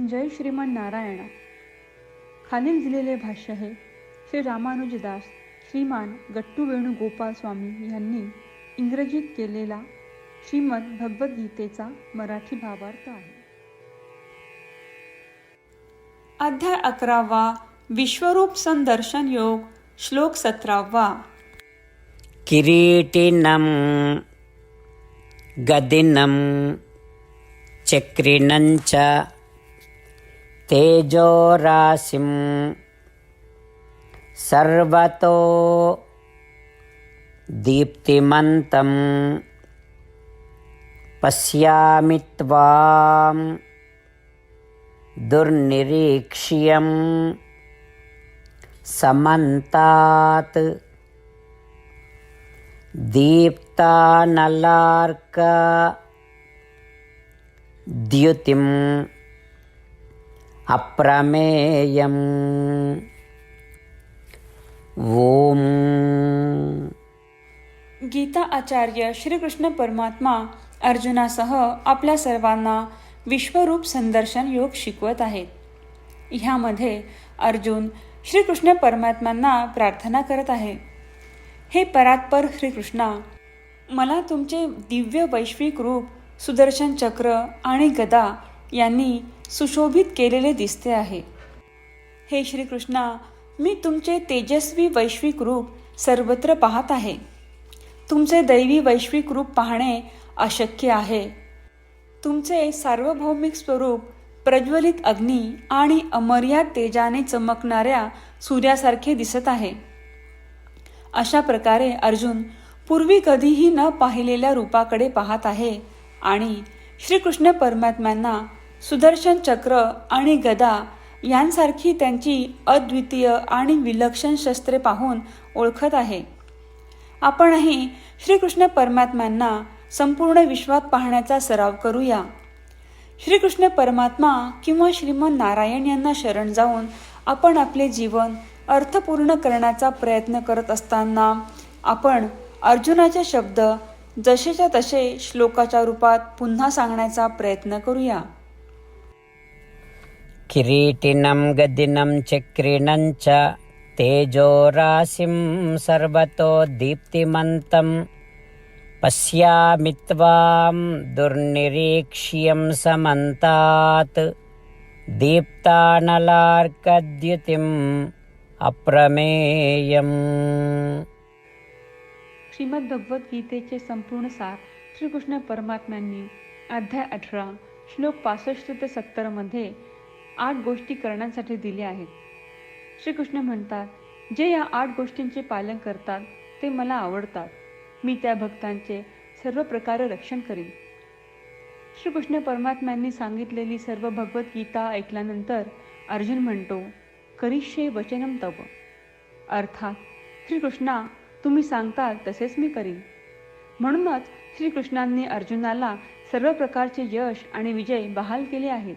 जय श्रीमान नारायण. खालील दिलेले भाष्य हे श्री रामानुजदास श्रीमान गट्टू वेणुगोपाल स्वामी यांनी इंग्रजीत केलेला श्रीमद भगवद्गीतेचा मराठी भावार्थ आहे. अध्याय अकरावा विश्वरूप संदर्शन योग श्लोक सतरावा. किरीटिनं गदिनं चक्रिणं च तेजोराशिं सर्वतो दीप्तिमन्तं पश्यामि त्वां दुर्निरीक्ष्यं समन्तात्। दीप्तानलार्क। द्युतिम् अप्रमेयम् ओम गीता आचार्य श्रीकृष्ण परमात्मा अर्जुनासह आपल्या सर्वांना विश्वरूप संदर्शन योग शिकवत आहेत. ह्यामध्ये अर्जुन श्रीकृष्ण परमात्म्यांना प्रार्थना करत आहे. हे परात्पर श्रीकृष्णा मला तुमचे दिव्य वैश्विक रूप सुदर्शन चक्र आणि गदा यांनी सुशोभित केलेले दिसते आहे. हे श्रीकृष्णा मी तुमचे तेजस्वी वैश्विक रूप सर्वत्र पाहत आहे. तुमचे दैवी वैश्विक रूप पाहणे अशक्य आहे. तुमचे सार्वभौमिक स्वरूप प्रज्वलित अग्नी आणि अमर्याद तेजाने चमकणाऱ्या सूर्यासारखे दिसत आहे. अशा प्रकारे अर्जुन पूर्वी कधीही न पाहिलेल्या रूपाकडे पाहत आहे आणि श्रीकृष्ण परमात्म्यांना सुदर्शन चक्र आणि गदा यांसारखी त्यांची अद्वितीय आणि विलक्षण शस्त्रे पाहून ओळखत आहे. आपणही श्रीकृष्ण परमात्म्यांना संपूर्ण विश्वात पाहण्याचा सराव करूया. श्रीकृष्ण परमात्मा किंवा श्रीमन नारायण यांना शरण जाऊन आपण आपले जीवन अर्थपूर्ण करण्याचा प्रयत्न करत असताना आपण अर्जुनाचे शब्द जसेच्या तसे श्लोकाच्या रूपात पुन्हा सांगण्याचा प्रयत्न करूया. किरीटिनं गदिनं चक्रिणं च तेजोराशिं सर्वतो दीप्तिमन्तं पश्यामि त्वां दुर्निरीक्ष्यं समन्तात् दीप्तानलार्कद्युतिम् अप्रमेयम् श्रीमद भगवद्गीतेचे संपूर्ण सार श्रीकृष्ण परमात्म्यांनी अध्याय अठरा श्लोक पासष्ट ते सत्तरमध्ये आठ गोष्टी करण्यासाठी दिल्या आहेत. श्रीकृष्ण म्हणतात जे या आठ गोष्टींचे पालन करतात ते मला आवडतात. मी त्या भक्तांचे सर्व प्रकारे रक्षण करीन. श्रीकृष्ण परमात्म्यांनी सांगितलेली सर्व भगवद्गीता ऐकल्यानंतर अर्जुन म्हणतो करिष्ये वचनम तव. अर्थात श्रीकृष्णा तुम्ही सांगता तसेच मी करीन. म्हणूनच श्रीकृष्णांनी अर्जुनाला सर्व प्रकारचे यश आणि विजय बहाल केले आहेत.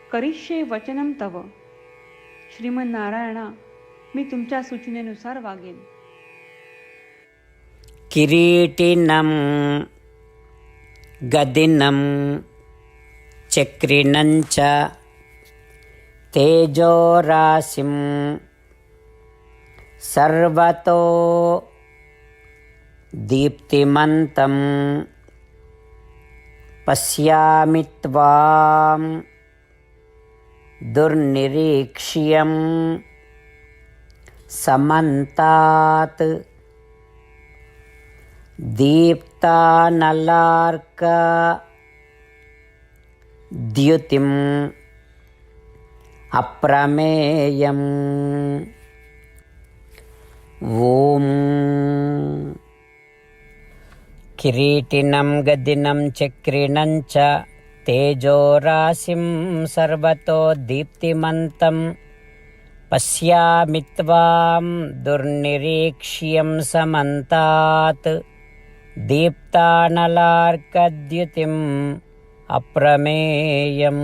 करिष्ये वचनम तव. श्रीमन नारायणा मी तुमच्या सूचनेनुसार वागेन. किरीटिनं गदिनं चक्रिणं च तेजोराशिं सर्वतो दीप्तिमन्तं पश्यामि त्वां दुर्निरीक्ष्यं समन्तात्। दीप्तानलार्क। द्युतिम्। अप्रमेयम्। ॐ किरीटिनं गदिनं चक्रिणं च। तेजोराशिं सर्वतो दीप्तिमन्तं पश्यामि त्वां दुर्निरीक्ष्यं समन्तात् दीप्तानलार्कद्युतिम् अप्रमेयम्